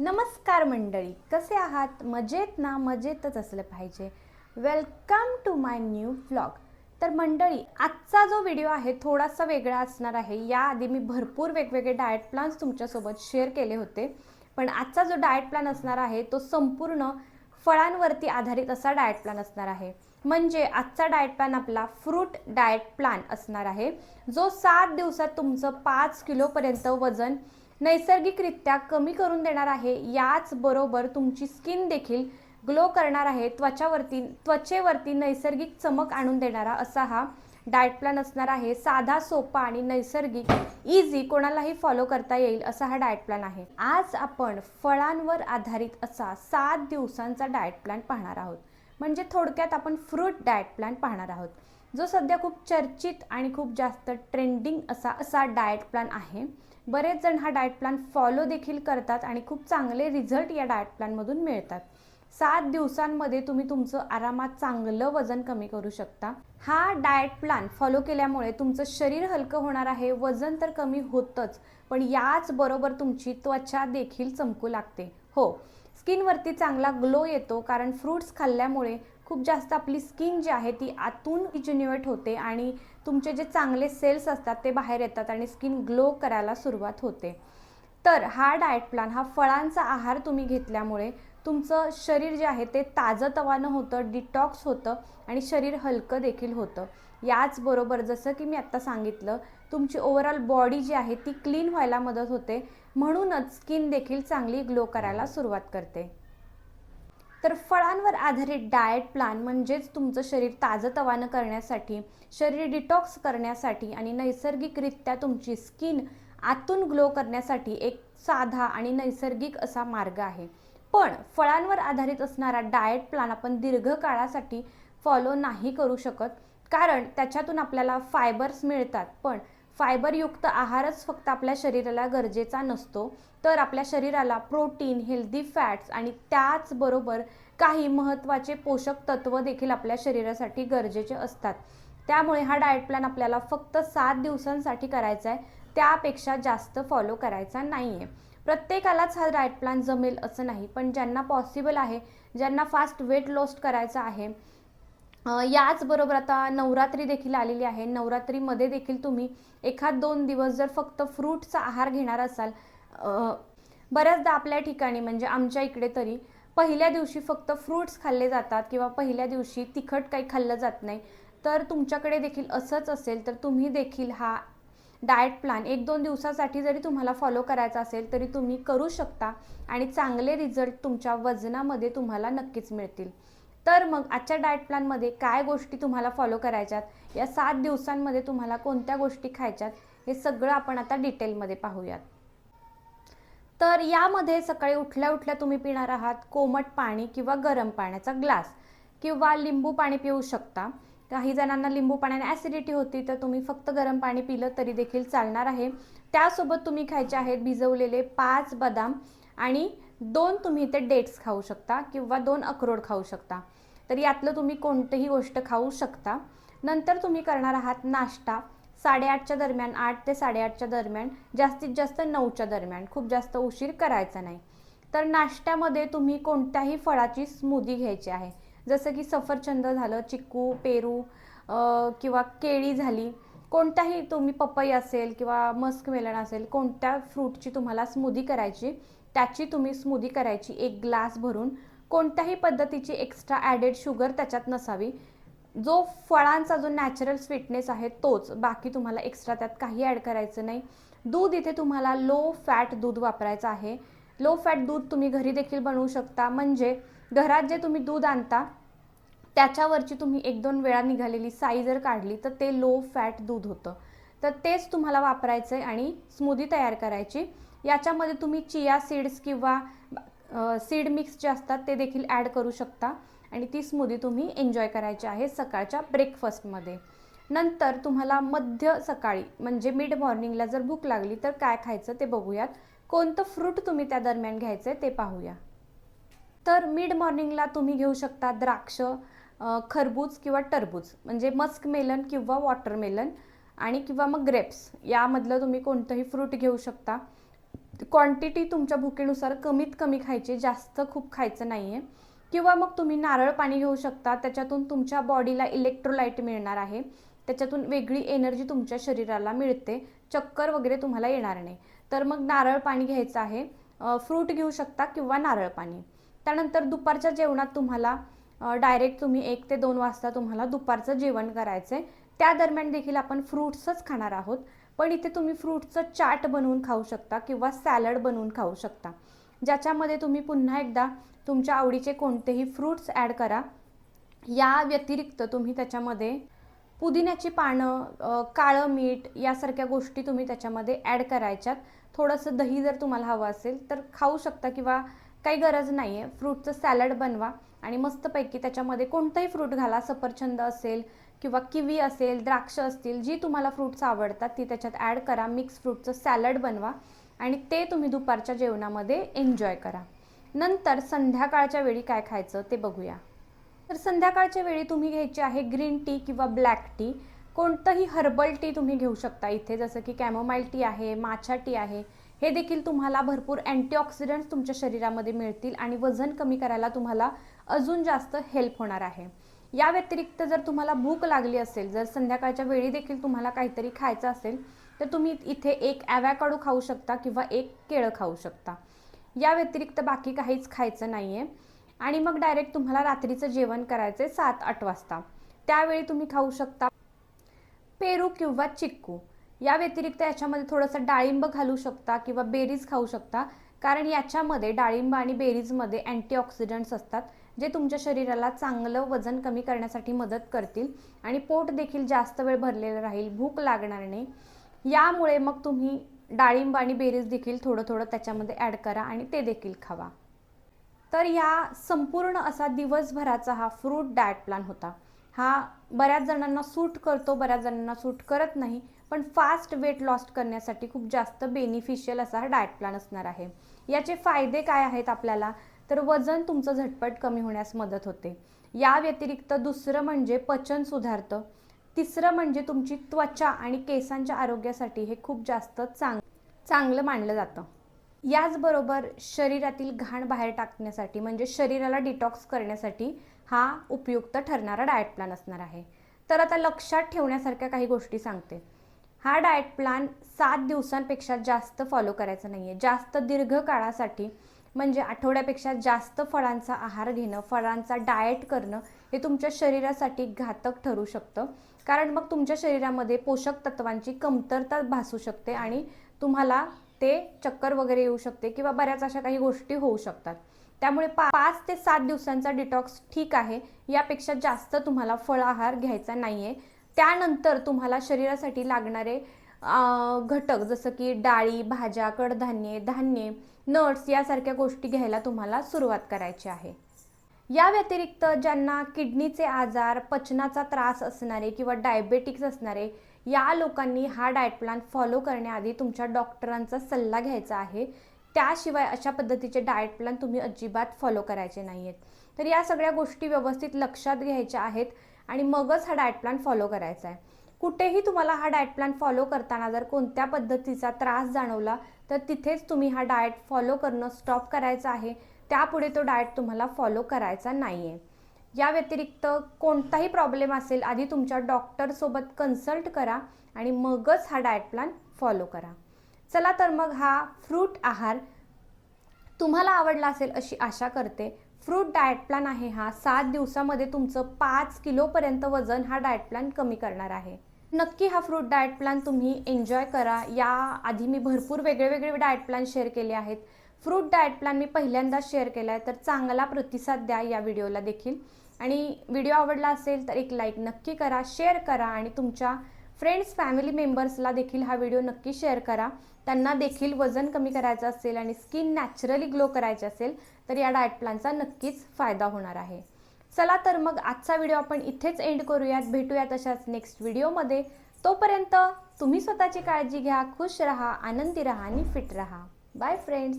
नमस्कार मंडळी कसे आहात? मजेत ना? मजेतच असलं पाहिजे. Welcome to my new vlog तर मंडळी आजचा जो व्हिडिओ आहे थोडासा वेगळा असणार आहे. याआधी मी भरपूर वेगवेगळे डाएट प्लॅन्स तुमच्यासोबत शेअर केले होते. पण आजचा जो डाएट प्लॅन असणार आहे तो संपूर्ण फळांवरती आधारित असा डाएट प्लॅन असणार आहे. म्हणजे आजचा डाएट प्लॅन आपला फ्रूट डाएट प्लॅन असणार आहे. जो सात दिवसात तुमचं पाच किलोपर्यंत वजन नैसर्गिकरित्या कमी करून देणार आहे याचबरोबर तुमची स्किन देखील ग्लो करणार आहे त्वचावरती त्वचेवरती नैसर्गिक चमक आणून देणारा असा हा डाएट प्लॅन असणार आहे. साधा सोपा आणि नैसर्गिक इझी कोणालाही फॉलो करता येईल असा हा डाएट प्लॅन आहे. आज आपण फळांवर आधारित असा सात दिवसांचा डाएट प्लॅन पाहणार आहोत. म्हणजे थोडक्यात आपण फ्रूट डाएट प्लॅन पाहणार आहोत. जो सध्या खूप चर्चित आणि खूप जास्त ट्रेंडिंग असा असा डाएट प्लॅन आहे. बरेच जण हा डाएट प्लॅन फॉलो देखील करतात आणि खूप चांगले रिझल्ट या डाएट प्लॅनमधून मिळतात. सात दिवसांमध्ये तुम्ही तुमचं आरामात चांगलं वजन कमी करू शकता. हा डाएट प्लॅन फॉलो केल्यामुळे तुमचं शरीर हलकं होणार आहे वजन तर कमी होतंच पण याच बरोबर तुमची त्वचा देखील चमकू लागते. हो स्किनवरती चांगला ग्लो येतो कारण फ्रूट्स खाल्ल्यामुळे खूप जास्त आपली स्किन जी आहे ती आतून रिज्युन्युएट होते आणि तुमचे जे चांगले सेल्स असतात ते बाहेर येतात आणि स्किन ग्लो करायला सुरुवात होते. तर हा डाएट प्लॅन हा फळांचा आहार तुम्ही घेतल्यामुळे तुमचं शरीर जे आहे ते ताजंतवानं होतं डिटॉक्स होतं आणि शरीर हलकं देखील होतं. याचबरोबर जसं की मी आत्ता सांगितलं तुमची ओव्हरऑल बॉडी जी आहे ती क्लीन व्हायला मदत होते. म्हणूनच स्किन देखील चांगली ग्लो करायला सुरुवात करते. तर फळांवर आधारित डाएट प्लॅन म्हणजेच तुमचं शरीर ताजंतवानं करण्यासाठी शरीर डिटॉक्स करण्यासाठी आणि नैसर्गिकरित्या तुमची स्किन आतून ग्लो करण्यासाठी एक साधा आणि नैसर्गिक असा मार्ग आहे. पण फळांवर आधारित असणारा डाएट प्लॅन आपण दीर्घकाळासाठी फॉलो नाही करू शकत कारण त्याच्यातून आपल्याला फायबर्स मिळतात. पण फायबरयुक्त आहारच फक्त आपल्या शरीराला गरजेचा नसतो. तर आपल्या शरीराला प्रोटीन हेल्दी फॅट्स आणि त्याचबरोबर काही महत्त्वाचे पोषक तत्व देखील आपल्या शरीरासाठी गरजेचे असतात. त्यामुळे हा डाएट प्लॅन आपल्याला फक्त सात दिवसांसाठी करायचा आहे. त्यापेक्षा जास्त फॉलो करायचा नाही आहे प्रत्येकालाच हा डाएट प्लॅन जमेल असं नाही पण ज्यांना पॉसिबल आहे ज्यांना फास्ट वेट लॉस करायचं आहे याचबरोबर आता नवरात्री देखील आलेली आहे. नवरात्रीमध्ये देखील तुम्ही एखाद दोन दिवस जर फक्त फ्रूटचा आहार घेणार असाल बऱ्याचदा आपल्या ठिकाणी म्हणजे आमच्या इकडे तरी पहिल्या दिवशी फक्त फ्रूट्स खाल्ले जातात किंवा पहिल्या दिवशी तिखट काही खाल्लं जात नाही. तर तुमच्याकडे देखील असंच असेल तर तुम्ही देखील हा डाएट प्लॅन एक दोन दिवसासाठी जरी तुम्हाला फॉलो करायचा असेल तरी तुम्ही करू शकता आणि चांगले रिझल्ट तुमच्या वजनामध्ये तुम्हाला नक्कीच मिळतील. तर मग आजच्या डाएट प्लॅनमध्ये काय गोष्टी तुम्हाला फॉलो करायच्यात? या सात दिवसांमध्ये तुम्हाला कोणत्या गोष्टी खायच्यात? हे सगळं आपण आता डिटेलमध्ये पाहूयात. तर यामध्ये सकाळी उठल्या उठल्या तुम्ही पिणार आहात कोमट पाणी किंवा गरम पाण्याचा ग्लास किंवा लिंबू पाणी पिऊ शकता. काही जणांना लिंबू पाण्याने ॲसिडिटी होती तर तुम्ही फक्त गरम पाणी पिलं तरी देखील चालणार आहे. त्यासोबत तुम्ही खायचे आहेत भिजवलेले पाच बदाम आणि दोन तुम्ही ते डेट्स खाऊ शकता किंवा दोन अक्रोड खाऊ शकता. तर यातलं तुम्ही कोणतीही गोष्ट खाऊ शकता. नंतर तुम्ही करणार आहात नाश्ता. साडेआठच्या दरम्यान आठ ते साडेआठच्या दरम्यान जास्तीत जास्त नऊच्या दरम्यान. खूप जास्त उशीर करायचा नाही. तर नाश्त्यामध्ये तुम्ही कोणत्याही फळाची स्मूदी घ्यायची आहे. जसं की सफरचंद झालं चिक्कू पेरू किंवा केळी झाली. कोणताही तुम्ही पपई असेल किंवा मस्क मेलन असेल कोणत्या फ्रूटची तुम्हाला स्मूदी करायची त्याची तुम्ही स्मूदी करायची. एक ग्लास भरून कोणत्याही पद्धतीची एक्स्ट्रा ॲडेड शुगर त्याच्यात नसावी. जो फळांचा जो नॅचरल स्वीटनेस आहे तोच. बाकी तुम्हाला एक्स्ट्रा त्यात काही ॲड करायचं नाही. दूध इथे तुम्हाला लो फॅट दूध वापरायचं आहे. लो फॅट दूध तुम्ही घरी देखील बनवू शकता. म्हणजे घरात जे तुम्ही दूध आणता त्याच्यावरची तुम्ही एक दोन वेळा निघालेली साई जर काढली तर ते लो फॅट दूध होतं. तर तेच तुम्हाला वापरायचं आहे आणि स्मूदी तयार करायची. याच्यामध्ये तुम्ही चिया सीड्स किंवा सीड मिक्स जे असतात ते देखील ॲड करू शकता. आणि ती स्मूदी तुम्ही एन्जॉय करायची आहे सकाळच्या ब्रेकफास्टमध्ये नंतर तुम्हाला मध्य सकाळी म्हणजे मिड मॉर्निंगला जर भूक लागली तर काय खायचं ते बघूयात. कोणतं फ्रूट तुम्ही त्या दरम्यान घ्यायचं ते पाहूया. तर मिड मॉर्निंगला तुम्ही घेऊ शकता द्राक्ष खरबूज किंवा टरबूज म्हणजे मस्क मेलन किंवा वॉटरमेलन आणि किंवा मग ग्रेप्स यामधलं तुम्ही कोणतंही फ्रूट घेऊ शकता. क्वांटिटी तुमच्या भुकेनुसार कमीत कमी खायची जास्त खूप खायचं नाही आहे किंवा मग तुम्ही नारळ पाणी घेऊ शकता त्याच्यातून तुमच्या बॉडीला इलेक्ट्रोलाइट मिळणार आहे. त्याच्यातून वेगळी एनर्जी तुमच्या शरीराला मिळते. चक्कर वगैरे तुम्हाला येणार नाही. तर मग नारळ पाणी घ्यायचं आहे. फ्रूट घेऊ शकता किंवा नारळ पाणी. त्यानंतर दुपारच्या जेवणात तुम्हाला डायरेक्ट तुम्ही एक ते दोन वाजता तुम्हाला दुपारचं जेवण करायचं आहे त्या दरम्यान देखील आपण फ्रूट्सच खाणार आहोत. पण इथे तुम्ही फ्रूटचं चाट बनवून खाऊ शकता किंवा सॅलड बनवून खाऊ शकता. ज्याच्यामध्ये तुम्ही पुन्हा एकदा तुमच्या आवडीचे कोणतेही फ्रूट्स ॲड करा. या व्यतिरिक्त तुम्ही त्याच्यामध्ये पुदिन्याची पानं काळं मीठ यासारख्या गोष्टी तुम्ही त्याच्यामध्ये ॲड करायच्यात. थोडंसं दही जर तुम्हाला हवं असेल तर खाऊ शकता किंवा काही गरज नाही आहे फ्रूटचं सॅलड बनवा आणि मस्तपैकी त्याच्यामध्ये कोणतंही फ्रूट घाला. सफरचंद असेल किंवा किवी असेल द्राक्ष असतील जी तुम्हाला फ्रूट्स आवडतात ती त्याच्यात ॲड करा. मिक्स फ्रूटचं सॅलड बनवा आणि ते तुम्ही दुपारच्या जेवणामध्ये एन्जॉय करा. नंतर संध्याकाळच्या वेळी काय खायचं ते बघूया. तर संध्याकाळच्या वेळी तुम्ही घ्यायची आहे ग्रीन टी किंवा ब्लॅक टी कोणतंही हर्बल टी तुम्ही घेऊ शकता इथे जसं की कॅमोमाइल टी आहे माछा टी आहे. हे देखील तुम्हाला भरपूर अँटीऑक्सिडंट्स तुमच्या शरीरामध्ये मिळतील आणि वजन कमी करायला तुम्हाला अजून जास्त हेल्प होणार आहे. या व्यतिरिक्त जर तुम्हाला भूक लागली असेल जर संध्याकाळच्या वेळी देखील तुम्हाला काहीतरी खायचं असेल तर तुम्ही इथे एक ॲवॅकाडो खाऊ शकता किंवा एक केळं खाऊ शकता. या व्यतिरिक्त बाकी काहीच खायचं नाही आहे आणि मग डायरेक्ट तुम्हाला रात्रीचं जेवण करायचं आहे सात आठ वाजता. त्यावेळी तुम्ही खाऊ शकता पेरू किंवा चिक्कू. या व्यतिरिक्त याच्यामध्ये थोडंसं डाळिंब घालू शकता किंवा बेरीज खाऊ शकता. कारण याच्यामध्ये डाळिंब आणि बेरीजमध्ये अँटीऑक्सिडंट्स असतात जे तुमच्या शरीराला चांगलं वजन कमी करण्यासाठी मदत करतील आणि पोट देखील जास्त वेळ भरलेलं राहील भूक लागणार नाही. यामुळे मग तुम्ही डाळिंब आणि बेरीज देखील थोडं थोडं त्याच्यामध्ये ॲड करा आणि ते देखील खावा. तर या संपूर्ण असा दिवसभराचा हा फ्रूट डाएट प्लॅन होता. हा बऱ्याच जणांना सूट करतो बऱ्याच जणांना सूट करत नाही पण फास्ट वेट लॉस करण्यासाठी खूप जास्त बेनिफिशियल असा हा डाएट प्लॅन असणार आहे. याचे फायदे काय आहेत आपल्याला? तर वजन तुमचं झटपट कमी होण्यास मदत होते. या व्यतिरिक्त दुसरं म्हणजे पचन सुधारतं. तिसरं म्हणजे तुमची त्वचा आणि केसांच्या आरोग्यासाठी हे खूप जास्त चांग चांगलं मानलं जातं. याचबरोबर शरीरातील घाण बाहेर टाकण्यासाठी म्हणजे शरीराला डिटॉक्स करण्यासाठी हा उपयुक्त ठरणारा डाएट प्लॅन असणार आहे. तर आता लक्षात ठेवण्यासारख्या काही गोष्टी सांगते. हा डाएट प्लॅन सात दिवसांपेक्षा जास्त फॉलो करायचा नाही आहे जास्त दीर्घ काळासाठी म्हणजे आठवड्यापेक्षा जास्त फळांचा आहार घेणं फळांचा डाएट करणं हे तुमच्या शरीरासाठी घातक ठरू शकतं. कारण मग तुमच्या शरीरामध्ये पोषक तत्वांची कमतरता भासू शकते आणि तुम्हाला ते चक्कर वगैरे येऊ शकते किंवा बऱ्याच अशा काही गोष्टी होऊ शकतात. त्यामुळे पा पाच ते सात दिवसांचा डिटॉक्स ठीक आहे. यापेक्षा जास्त तुम्हाला फळ आहार घ्यायचा नाही आहे त्यानंतर तुम्हाला शरीरासाठी लागणारे घटक जसं की डाळी भाज्या कडधान्ये धान्ये नट्स यासारख्या गोष्टी घ्यायला तुम्हाला सुरुवात करायची आहे. या व्यतिरिक्त ज्यांना किडनीचे आजार पचनाचा त्रास असणारे किंवा डायबेटिक्स असणारे या लोकांनी हा डाएट प्लॅन फॉलो करण्याआधी तुमच्या डॉक्टरांचा सल्ला घ्यायचा आहे. त्याशिवाय अशा पद्धतीचे डाएट प्लॅन तुम्ही अजिबात फॉलो करायचे नाही आहेत तर या सगळ्या गोष्टी व्यवस्थित लक्षात घ्यायच्या आहेत. आणि मगच हा डाएट प्लॅन फॉलो करायचा आहे कुठेही तुम्हाला हा डाएट प्लॅन फॉलो करताना जर कोणत्या पद्धतीचा त्रास जाणवला तर तिथेच तुम्ही हा डाएट फॉलो करणं स्टॉप करायचं आहे. त्यापुढे तो डाएट तुम्हाला फॉलो करायचा नाही आहे या व्यतिरिक्त कोणताही प्रॉब्लेम असेल आधी तुमच्या डॉक्टरसोबत कन्सल्ट करा आणि मगच हा डाएट प्लॅन फॉलो करा. चला तर मग हा फ्रूट आहार तुम्हाला आवडला असेल अशी आशा करते. फ्रूट डाएट प्लॅन आहे हा. सात दिवसामध्ये तुमचं पाच किलोपर्यंत वजन हा डाएट प्लॅन कमी करणार आहे. नक्की हा फ्रूट डाएट प्लॅन तुम्ही एन्जॉय करा. या आधी मी भरपूर वेगळे वेगळे डाएट प्लॅन शेअर केले आहेत. फ्रूट डाएट प्लॅन मी पहिल्यांदाच शेअर केला आहे तर चांगला प्रतिसाद द्या या व्हिडिओला देखील. आणि व्हिडिओ आवडला असेल तर एक लाईक नक्की करा शेअर करा आणि तुमच्या फ्रेंड्स फॅमिली मेंबर्सला देखील हा व्हिडिओ नक्की शेअर करा. त्यांना देखील वजन कमी करायचं असेल आणि स्किन नॅचरली ग्लो करायची असेल तर या डाएट प्लॅनचा नक्कीच फायदा होणार आहे. चला तर मग आजचा व्हिडिओ आपण इथेच एंड करूयात. भेटूयात अशाच नेक्स्ट व्हिडिओमध्ये तोपर्यंत तुम्ही स्वतःची काळजी घ्या खुश रहा आनंदी रहा आणि फिट रहा. Bye friends